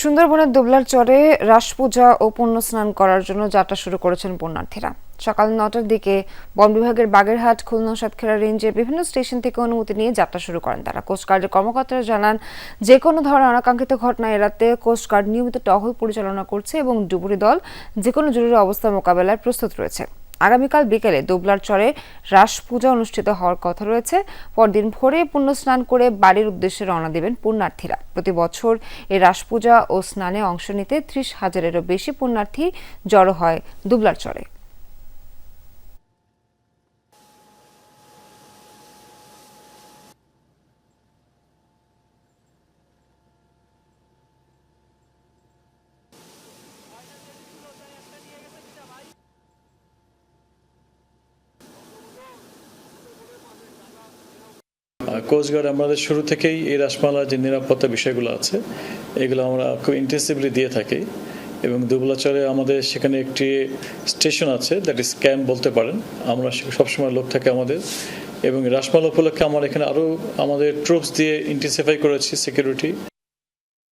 সুন্দরবনের দুবলার চরে রাস পূজা ও পুণ্য স্নান করার জন্য যাত্রা শুরু করেছেন পুণ্যার্থীরা সকাল নটার দিকে বন বিভাগের বাগেরহাট, খুলনা, সাতক্ষীরা রেঞ্জের বিভিন্ন স্টেশন থেকে অনুমতি নিয়ে যাত্রা শুরু করেন তারা। কোস্টগার্ডের কর্মকর্তারা জানান যে কোনো ধরনের অনাকাঙ্ক্ষিত ঘটনা এড়াতে কোস্টগার্ড নিয়মিত টহল পরিচালনা করছে এবং ডুবুরি দল যে কোনো জরুরি অবস্থা মোকাবেলায় প্রস্তুত রয়েছে। আগামীকাল বিকেলে দুবলার চরে রাস পূজা অনুষ্ঠিত হওয়ার কথা রয়েছে। পরদিন ভোরে পুণ্য স্নান করে বাড়ির উদ্দেশ্যে রওনা দেবেন পুণ্যার্থীরা। প্রতি বছর এই রাস পূজা ও স্নানে অংশ নিতে ত্রিশ হাজারেরও বেশি পুণ্যার্থী জড়ো হয় দুবলার চরে। কোস্টগার্ড আমাদের শুরু থেকেই এই রাসমালার যে নিরাপত্তা বিষয়গুলো আছে, এগুলো আমরা খুব ইন্টেন্সিভলি দিয়ে থাকি এবং দুবলাচরে আমাদের সেখানে একটি স্টেশন আছে দ্যাট ইজ ক্যাম্প বলতে পারেন। আমরা সবসময় লোক থাকে আমাদের এবং রাসমালা উপলক্ষে আমরা এখানে আরও আমাদের ট্রুপস দিয়ে ইন্টেন্সিফাই করেছি সিকিউরিটি